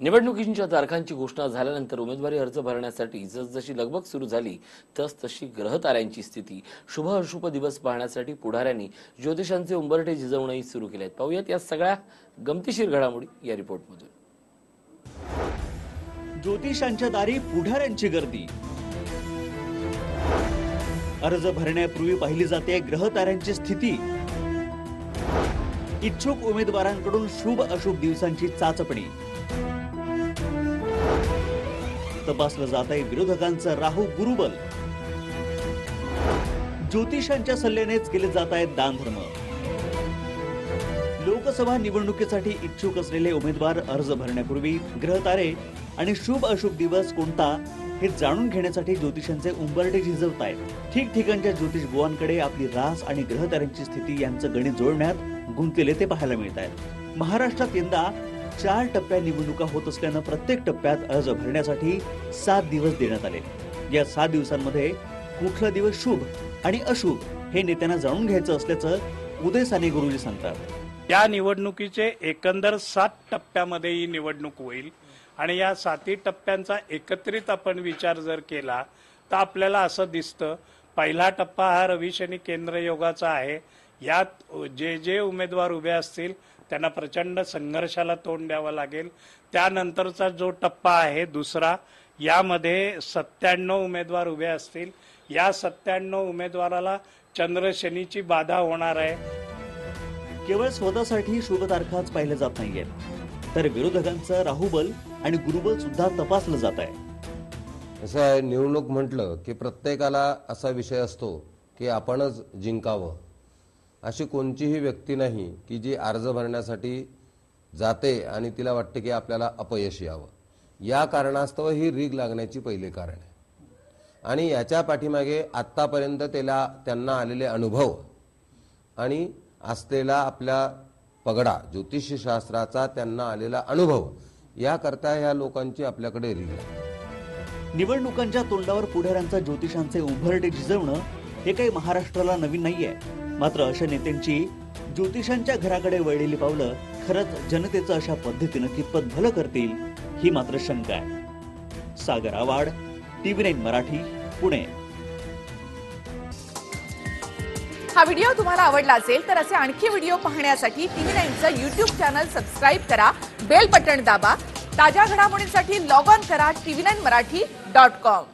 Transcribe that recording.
निवडणुकींच्या तारखांची घोषणा झाल्यानंतर उमेदवारी अर्ज भरण्यासाठी जसजशी लगबग सुरू झाली तस तशी ग्रहताऱ्यांची स्थिती. शुभ अशुभ दिवस पाहण्यासाठी पुढाऱ्यांनी ज्योतिषांचे उंबरठे झिजवणंही सुरू केले आहेत पाहूयात या सगळ्या गमतीशीर घडामोडी या रिपोर्टमधून. ज्योतिषांच्या दारी पुढाऱ्यांची गर्दी. अर्ज भरण्यापूर्वी पाहिली जाते ग्रहताऱ्यांची स्थिती. इच्छुक उमेदवारांकडून शुभ अशुभ दिवसांची चाचपणी. तपासलं जात आहे विरोधकांचं राहू गुरुबल. ज्योतिषांच्या सल्ल्यानेच केले जात आहेत दानधर्म. लोकसभा निवडणुकीसाठी इच्छुक असलेले उमेदवार अर्ज भरण्यापूर्वी ग्रहतारे आणि शुभ अशुभ दिवस कोणता हे जाणून घेण्यासाठी ज्योतिषांचे उंबरटे झिजवत आहेत ठिकठिकाणच्या ज्योतिष बुवांकडे आपली रास आणि ग्रहताऱ्यांची स्थिती यांचं गणित जोडण्यात गुंतलेले ते पाहायला मिळत आहेत महाराष्ट्रात यंदा चार टप्प्या निवडणुका होत असल्यानं प्रत्येक टप्प्यात अर्ज भरण्यासाठी सात दिवस देण्यात आले. या सात दिवसांमध्ये कुठला दिवस शुभ आणि अशुभ हे नेत्यांना जाणून घ्यायचं असल्याचं उदय साने गुरुजी सांगतात. या निवडणुकीचे एकंदर सात टप्प्यामध्ये ही निवडणूक होईल आणि या साती टप्प्यांचा एकत्रित आपण विचार जर केला तर आपल्याला असं दिसतं पहिला टप्पा हा रवीशनी केंद्र योगाचा आहे. यात जे जे उमेदवार उभे असतील त्यांना प्रचंड संघर्षाला तोंड द्यावं लागेल. त्यानंतरचा जो टप्पा आहे दुसरा यामध्ये सत्त्याण्णव उमेदवार उभे असतील. या सत्त्याण्णव उमेदवाराला चंद्र शनीची बाधा होणार आहे. केवळ स्वतःसाठी शुभ तारखाच पाहिलं जात नाहीयेत तर विरोधकांचं राहुबल आणि गुरुबल सुद्धा तपासलं जात आहे. असं आहे निवडणूक म्हटलं की प्रत्येकाला असा विषय असतो की आपणच जिंकावं. अशी कोणतीही व्यक्ती नाही की जी अर्ज भरण्यासाठी जाते आणि तिला वाटते की आपल्याला अपयश यावं. या कारणास्तव ही रीग लागण्याची पहिले कारण आहे. आणि याच्या पाठीमागे आत्तापर्यंत त्याला त्यांना आलेले अनुभव आणि असलेला आपल्या पगडा ज्योतिषशास्त्राचा त्यांना आलेला अनुभव याकरता ह्या लोकांची आपल्याकडे रीग आहे. निवडणुकांच्या तोंडावर पुढाऱ्यांचा ज्योतिषांचे उंबरटे झिजवणं हे काही महाराष्ट्राला नवीन नाहीये. मात्र अशा नेत्यांची ज्योतिषांच्या घराकडे वळलेली पावलं खरंच जनतेचं अशा पद्धतीनं कितपत भलं करतील ही मात्र शंका आहे. Sagar Awad TV nine Marathi Pune. हा व्हिडिओ तुम्हाला आवडला असेल तर असे आणखी व्हिडिओ पाहण्यासाठी टीव्ही नाईनचं युट्यूब चॅनल सबस्क्राईब करा बेल बटन दाबा ताज्या घडामोडींसाठी लॉग ऑन करा TV nine Marathi dot com.